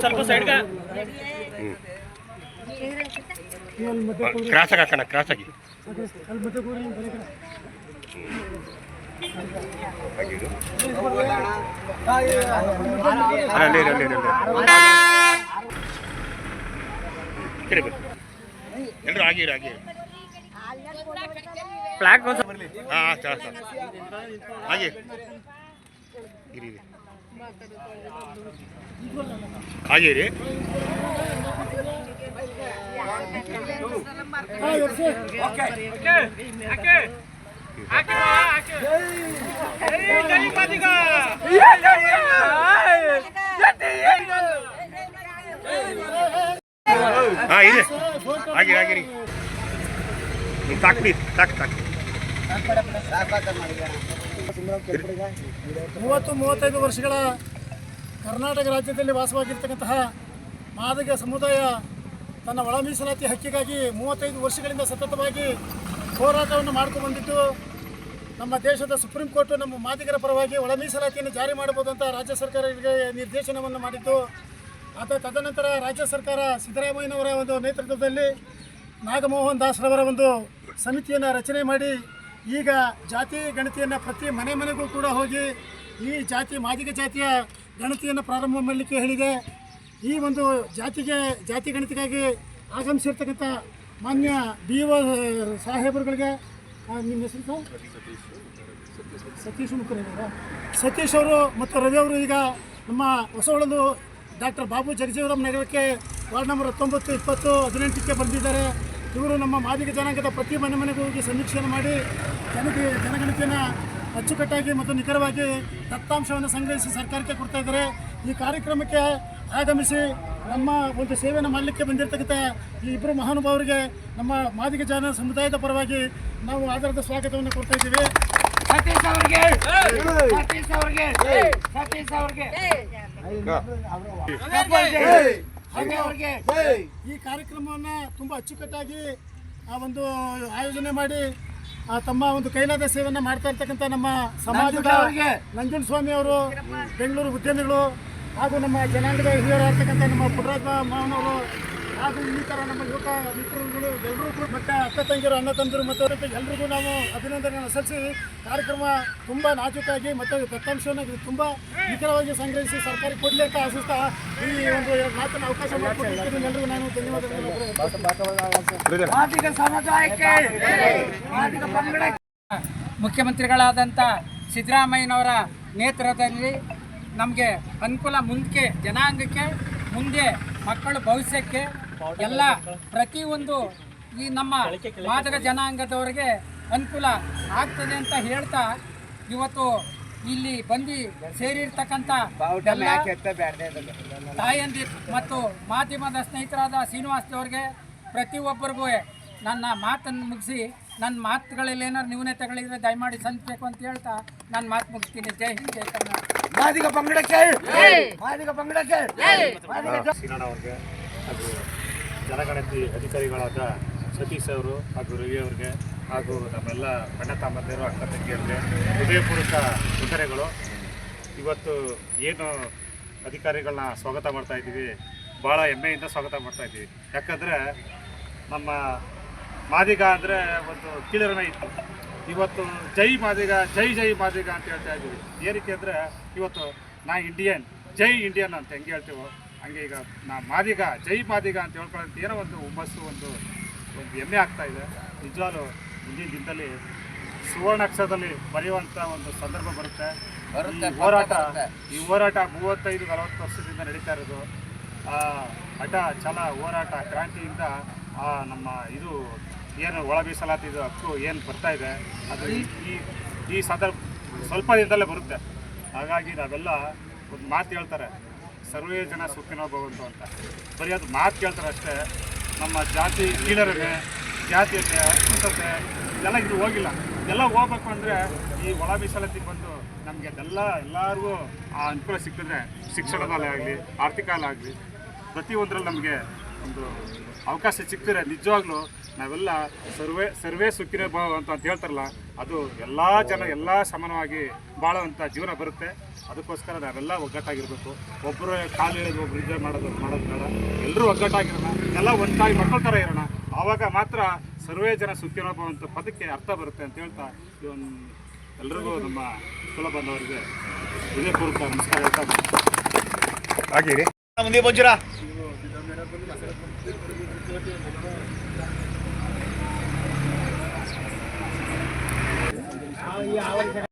ಸ್ವಲ್ಪ ಸೈಡ್ಗೆ ಕ್ರಾಸ್ ಆಗಿ ಹಾಕೋಣ ಕ್ರಾಸ್ ಆಗಿ ಎಲ್ಲರೂ ಆಗಿರಿ ಆಗಿರಿ ಫ್ಲಾಗ್ ಒಂದು ಹಾಂ ಸರ್ ಸರ್ ಹಾಗೆ ಇರಿ ಇರಿ ಓಕೆ ಇರಿ ಹಾಂ ಇದೆ. ಹಾಗೆ ಹಾಗಿರಿ ನೀವು ತಾಕ್ಬಿಡಿ ತಾಕ್ ತಾಕ್. ಮೂವತ್ತು ಮೂವತ್ತೈದು ವರ್ಷಗಳ ಕರ್ನಾಟಕ ರಾಜ್ಯದಲ್ಲಿ ವಾಸವಾಗಿರ್ತಕ್ಕಂತಹ ಮಾದಿಗ ಸಮುದಾಯ ತನ್ನ ಒಳ ಮೀಸಲಾತಿ ಹಕ್ಕಿಗಾಗಿ ಮೂವತ್ತೈದು ವರ್ಷಗಳಿಂದ ಸತತವಾಗಿ ಹೋರಾಟವನ್ನು ಮಾಡ್ಕೊಂಡು ಬಂದಿದ್ದು. ನಮ್ಮ ದೇಶದ ಸುಪ್ರೀಂ ಕೋರ್ಟ್ ನಮ್ಮ ಮಾದಿಗರ ಪರವಾಗಿ ಒಳ ಮೀಸಲಾತಿಯನ್ನು ಜಾರಿ ಮಾಡಬಹುದು ಅಂತ ರಾಜ್ಯ ಸರ್ಕಾರಗಳಿಗೆ ನಿರ್ದೇಶನವನ್ನು ಮಾಡಿದ್ದು. ಅದ ತದನಂತರ ರಾಜ್ಯ ಸರ್ಕಾರ ಸಿದ್ದರಾಮಯ್ಯನವರ ಒಂದು ನೇತೃತ್ವದಲ್ಲಿ ನಾಗಮೋಹನ್ ದಾಸ್ರವರ ಒಂದು ಸಮಿತಿಯನ್ನು ರಚನೆ ಮಾಡಿ, ಈಗ ಜಾತಿ ಗಣತಿಯನ್ನು ಪ್ರತಿ ಮನೆ ಮನೆಗೂ ಕೂಡ ಹೋಗಿ ಈ ಜಾತಿ ಮಾದಿಗ ಜಾತಿಯ ಗಣತಿಯನ್ನು ಪ್ರಾರಂಭ ಮಾಡಲಿಕ್ಕೆ ಹೇಳಿದೆ. ಈ ಒಂದು ಜಾತಿಗೆ, ಜಾತಿ ಗಣತಿಗಾಗಿ ಆಗಮಿಸಿರ್ತಕ್ಕಂಥ ಮಾನ್ಯ ಬಿ ಒ ಸಾಹೇಬರುಗಳಿಗೆ ನಿಮ್ಮ ಸತೀಶ್ ಸತೀಶ್ ಅವರು ಮತ್ತು ರವಿ ಅವರು ಈಗ ನಮ್ಮ ಹೊಸವಳದು ಡಾಕ್ಟರ್ ಬಾಬು ಜಗಜೀವರಾಮ್ ನಗರಕ್ಕೆ ವಾರ್ಡ್ ನಂಬರ್ ಹತ್ತೊಂಬತ್ತು, ಇಪ್ಪತ್ತು, ಹದಿನೆಂಟಕ್ಕೆ ಬಂದಿದ್ದಾರೆ. ಇವರು ನಮ್ಮ ಮಾದಿಗ ಜನಾಂಗದ ಪ್ರತಿ ಮನೆ ಮನೆಗೂ ಹೋಗಿ ಸಮೀಕ್ಷೆಯನ್ನು ಮಾಡಿ ಜನಗೆ ಜನಗಣತಿಯನ್ನು ಅಚ್ಚುಕಟ್ಟಾಗಿ ಮತ್ತು ನಿಖರವಾಗಿ ದತ್ತಾಂಶವನ್ನು ಸಂಗ್ರಹಿಸಿ ಸರ್ಕಾರಕ್ಕೆ ಕೊಡ್ತಾ ಇದ್ದಾರೆ. ಈ ಕಾರ್ಯಕ್ರಮಕ್ಕೆ ಆಗಮಿಸಿ ನಮ್ಮ ಒಂದು ಸೇವೆಯನ್ನು ಮಾಡಲಿಕ್ಕೆ ಬಂದಿರತಕ್ಕಂಥ ಈ ಇಬ್ಬರು ಮಹಾನುಭಾವರಿಗೆ ನಮ್ಮ ಮಾದಿಗ ಜನ ಸಮುದಾಯದ ಪರವಾಗಿ ನಾವು ಆಧಾರದ ಸ್ವಾಗತವನ್ನು ಕೊಡ್ತಾ ಇದ್ದೀವಿ. ಸತೀಶ್ ಅವರಿಗೆ! ಸತೀಶ್ ಅವ್ರಿಗೆ! ಸತೀಶ್ ಅವ್ರಿಗೆ! ಹಾಗೆ ಅವ್ರಿಗೆ! ಈ ಕಾರ್ಯಕ್ರಮವನ್ನು ತುಂಬ ಅಚ್ಚುಕಟ್ಟಾಗಿ ಆ ಒಂದು ಆಯೋಜನೆ ಮಾಡಿ ಆ ತಮ್ಮ ಒಂದು ಕೈಲಾದ ಸೇವೆಯನ್ನು ಮಾಡ್ತಾ ಇರ್ತಕ್ಕಂಥ ನಮ್ಮ ಸಮಾಜದ ಅವ್ರಿಗೆ. ನಂಜುಂಡ ಸ್ವಾಮಿ ಅವರು ಬೆಂಗಳೂರು ಉದ್ಯಮಿಗಳು ಹಾಗೂ ನಮ್ಮ ಜನಾಂಗದ ಆಗ್ತಕ್ಕಂಥ ನಮ್ಮ ಪುಟ್ಟರಾಜ ಮಾವನವರು ಹಾಗೂ ಇನ್ನಿತರ ನಮ್ಮ ಯುವಕ ಮಿತ್ರರುಗಳು ಎಲ್ಲರೂ ಕೂಡ ಮತ್ತೆ ಅಕ್ಕ ತಂಗಿರು ಅಣ್ಣ ತಂದರು ಮತ್ತು ಎಲ್ರಿಗೂ ನಾವು ಅಭಿನಂದನೆಯನ್ನು ಸಲ್ಲಿಸಿ. ಕಾರ್ಯಕ್ರಮ ತುಂಬ ನಾಜೂಕಾಗಿ ಮತ್ತು ದತ್ತಾಂಶವನ್ನು ತುಂಬ ನಿಖರವಾಗಿ ಸಂಗ್ರಹಿಸಿ ಸರ್ಕಾರಿ ಕೊಡಲಿ ಅಂತ ಈ ಒಂದು ಮಾತನ್ನು ಅವಕಾಶ ಮಾಡಿಕೊಟ್ಟಿದ್ದೀನಿ ಎಲ್ಲರಿಗೂ ನಾನು ಧನ್ಯವಾದಗಳು. ಮುಖ್ಯಮಂತ್ರಿಗಳಾದಂಥ ಸಿದ್ದರಾಮಯ್ಯನವರ ನೇತೃತ್ವದಲ್ಲಿ ನಮಗೆ ಅನುಕೂಲ ಮುಂದಕ್ಕೆ ಜನಾಂಗಕ್ಕೆ ಮುಂದೆ ಮಕ್ಕಳ ಭವಿಷ್ಯಕ್ಕೆ ಎಲ್ಲ ಪ್ರತಿಯೊಂದು ಈ ನಮ್ಮ ಮಾದಕ ಜನಾಂಗದವರಿಗೆ ಅನುಕೂಲ ಆಗ್ತದೆ ಅಂತ ಹೇಳ್ತಾ ಇವತ್ತು ಇಲ್ಲಿ ಬಂದು ಸೇರಿರ್ತಕ್ಕಂಥ ತಾಯಂದಿ ಮತ್ತು ಮಾಧ್ಯಮದ ಸ್ನೇಹಿತರಾದ ಶ್ರೀನಿವಾಸದವ್ರಿಗೆ ಪ್ರತಿಯೊಬ್ಬರಿಗೂ ನನ್ನ ಮಾತನ್ನು ಮುಗಿಸಿ ನನ್ನ ಮಾತುಗಳಲ್ಲಿ ಏನಾದ್ರು ನ್ಯೂನತೆಗಳಿದ್ರೆ ದಯಮಾಡಿ ಸಂತಬೇಕು ಅಂತ ಹೇಳ್ತಾ ನನ್ನ ಮಾತು ಮುಗಿಸ್ತೀನಿ. ಜೈ ಹಿಂದ್ ಜೈ ಕರ್ನಾಟಕ. ಮಾದಿಗ ಪಂಗಡಕ್ಕೆ ಮಾದಿಗ ಪಂಗಡಕ್ಕೆ ಅವ್ರಿಗೆ ಹಾಗೂ ಜನಗಣತಿ ಅಧಿಕಾರಿಗಳಾದ ಸತೀಶ್ ಅವರು ಹಾಗೂ ರವಿ ಅವ್ರಿಗೆ ಹಾಗೂ ನಮ್ಮೆಲ್ಲ ಅಣ್ಣ ತಮ್ಮಂದಿರು ಅಕ್ಕ ತಂಗಿಯರಿಗೆ ಹೃದಯಪೂರ್ವಕ ವಂದನೆಗಳು. ಇವತ್ತು ಏನು ಅಧಿಕಾರಿಗಳನ್ನ ಸ್ವಾಗತ ಮಾಡ್ತಾ ಇದ್ದೀವಿ ಭಾಳ ಹೆಮ್ಮೆಯಿಂದ ಸ್ವಾಗತ ಮಾಡ್ತಾ ಇದ್ದೀವಿ. ಯಾಕಂದರೆ ನಮ್ಮ ಮಾದಿಗ ಅಂದರೆ ಒಂದು ಕೀಳರಿಮೆ ಇತ್ತು. ಇವತ್ತು ಜೈ ಮಾದಿಗ ಜೈ ಜೈ ಮಾದಿಗ ಅಂತ ಹೇಳ್ತಾ ಇದ್ದೀವಿ. ಏನಕ್ಕೆ ಅಂದರೆ ಇವತ್ತು ನಾ ಇಂಡಿಯನ್ ಜೈ ಇಂಡಿಯನ್ ಅಂತ ಹೆಂಗೆ ಹೇಳ್ತೀವೋ ಹಂಗೆ ಈಗ ನಾ ಮಾದಿಗ ಜೈ ಮಾದಿಗ ಅಂತ ಹೇಳ್ಕೊಳ್ಳೋದು ಏನೋ ಒಂದು ಹುಮ್ಮಸ್ಸು ಒಂದು ಒಂದು ಹೆಮ್ಮೆ ಆಗ್ತಾ ಇದೆ. ನಿಜವಾಗ್ಲೂ ಮುಂದಿನ ದಿನದಲ್ಲಿ ಸುವರ್ಣಾಕ್ಷರದಲ್ಲಿ ಬರೆಯುವಂಥ ಒಂದು ಸಂದರ್ಭ ಬರುತ್ತೆ. ಈ ಹೋರಾಟ ಈ ಹೋರಾಟ ಮೂವತ್ತೈದು ನಲವತ್ತು ವರ್ಷದಿಂದ ನಡೀತಾ ಇರೋದು. ಆ ಹಠ ಛಲ ಹೋರಾಟ ಕ್ರಾಂತಿಯಿಂದ ಆ ನಮ್ಮ ಇದು ಏನು ಒಳ ಮೀಸಲಾತಿ ಇದು ಹಕ್ಕು ಏನು ಬರ್ತಾ ಇದೆ, ಅದು ಈ- ಈ ಈ ಸಂದರ್ಭ ಸ್ವಲ್ಪ ದಿನದಲ್ಲೇ ಬರುತ್ತೆ. ಹಾಗಾಗಿ ನಾವೆಲ್ಲ ಒಂದು ಮಾತು ಹೇಳ್ತಾರೆ, ಸರ್ವೇ ಜನ ಸುಖಿನೋ ಭವಂತು ಅಂತ. ಬರೀ ಅದು ಮಾತು ಕೇಳ್ತಾರೆ ಅಷ್ಟೇ, ನಮ್ಮ ಜಾತಿ ಕೀಳರಿಗೆ ಜಾತಿಯತೆ ಅಸ್ಪೃಶ್ಯತೆ ಇದೆಲ್ಲ ಇದು ಹೋಗಿಲ್ಲ. ಇದೆಲ್ಲ ಹೋಗ್ಬೇಕು ಅಂದರೆ ಈ ಒಳ ಮೀಸಲಾತಿ ಬಂದು ನಮಗೆ ಅದೆಲ್ಲ ಎಲ್ಲರಿಗೂ ಆ ಅನುಕೂಲ ಸಿಕ್ಕಿದ್ರೆ ಶಿಕ್ಷಣದಲ್ಲೇ ಆಗಲಿ ಆರ್ಥಿಕಲ್ಲಾಗಲಿ ಪ್ರತಿಯೊಂದರಲ್ಲಿ ನಮಗೆ ಒಂದು ಅವಕಾಶ ಸಿಕ್ಕಿದ್ರೆ ನಿಜವಾಗ್ಲೂ ನಾವೆಲ್ಲ ಸರ್ವೇ ಸರ್ವೇ ಸುಖಿನ ಭಾವ ಅಂತ ಅಂತ ಹೇಳ್ತಾರಲ್ಲ ಅದು ಎಲ್ಲ ಜನ ಎಲ್ಲ ಸಮಾನವಾಗಿ ಬಾಳುವಂಥ ಜೀವನ ಬರುತ್ತೆ. ಅದಕ್ಕೋಸ್ಕರ ನಾವೆಲ್ಲ ಒಗ್ಗಟ್ಟಾಗಿರಬೇಕು. ಒಬ್ಬರು ಕಾಲು ಹೇಳೋದು ಒಬ್ರು ಇದೇ ಮಾಡೋದು ಮಾಡೋದು ಬೇಡ. ಎಲ್ಲರೂ ಒಗ್ಗಟ್ಟಾಗಿರೋಣ. ಎಲ್ಲ ಒಂದಾಗಿ ಮಕ್ಕಳ ಥರ ಇರೋಣ. ಆವಾಗ ಮಾತ್ರ ಸರ್ವೇ ಜನ ಸುಖಿರೋ ಅಂತ ಪದಕ್ಕೆ ಅರ್ಥ ಬರುತ್ತೆ ಅಂತ ಹೇಳ್ತಾ ಈ ಒಂದು ಎಲ್ರಿಗೂ ನಮ್ಮ ಕುಲ ಬಂದವರಿಗೆ ಇದೇ ಪೂರ್ವಕ ನಮಸ್ಕಾರ ಹೇಳ್ತಾ ಮುಂದೆ ಮುಂದೆ Oh, yeah.